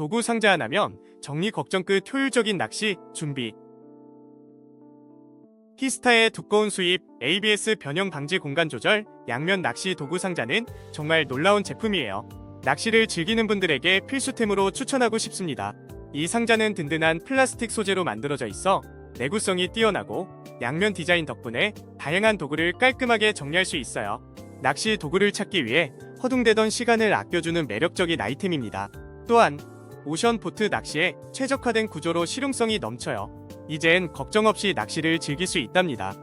도구 상자 하나면 정리 걱정 끝 효율적인 낚시 준비. 히스타의 두꺼운 수입, ABS 변형 방지 공간 조절, 양면 낚시 도구 상자는 정말 놀라운 제품이에요. 낚시를 즐기는 분들에게 필수템으로 추천하고 싶습니다. 이 상자는 든든한 플라스틱 소재로 만들어져 있어 내구성이 뛰어나고 양면 디자인 덕분에 다양한 도구를 깔끔하게 정리할 수 있어요. 낚시 도구를 찾기 위해 허둥대던 시간을 아껴주는 매력적인 아이템입니다. 또한 오션 보트 낚시에 최적화된 구조로 실용성이 넘쳐요. 이젠 걱정 없이 낚시를 즐길 수 있답니다.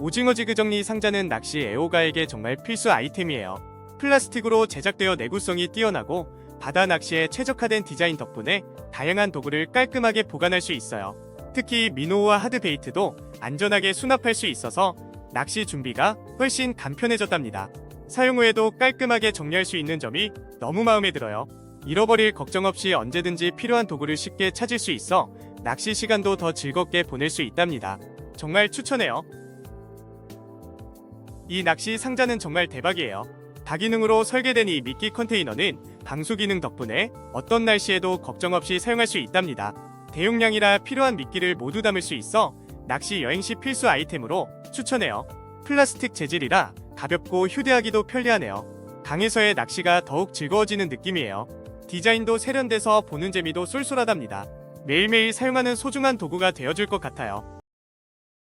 오징어 지그 정리 상자는 낚시 애호가에게 정말 필수 아이템이에요. 플라스틱으로 제작되어 내구성이 뛰어나고 바다 낚시에 최적화된 디자인 덕분에 다양한 도구를 깔끔하게 보관할 수 있어요. 특히 미노와 하드 베이트도 안전하게 수납할 수 있어서 낚시 준비가 훨씬 간편해졌답니다. 사용 후에도 깔끔하게 정리할 수 있는 점이 너무 마음에 들어요. 잃어버릴 걱정 없이 언제든지 필요한 도구를 쉽게 찾을 수 있어 낚시 시간도 더 즐겁게 보낼 수 있답니다. 정말 추천해요. 이 낚시 상자는 정말 대박이에요. 다기능으로 설계된 이 미끼 컨테이너는 방수 기능 덕분에 어떤 날씨에도 걱정 없이 사용할 수 있답니다. 대용량이라 필요한 미끼를 모두 담을 수 있어 낚시 여행 시 필수 아이템으로 추천해요. 플라스틱 재질이라 가볍고 휴대하기도 편리하네요. 강에서의 낚시가 더욱 즐거워지는 느낌이에요. 디자인도 세련돼서 보는 재미도 쏠쏠하답니다. 매일매일 사용하는 소중한 도구가 되어줄 것 같아요.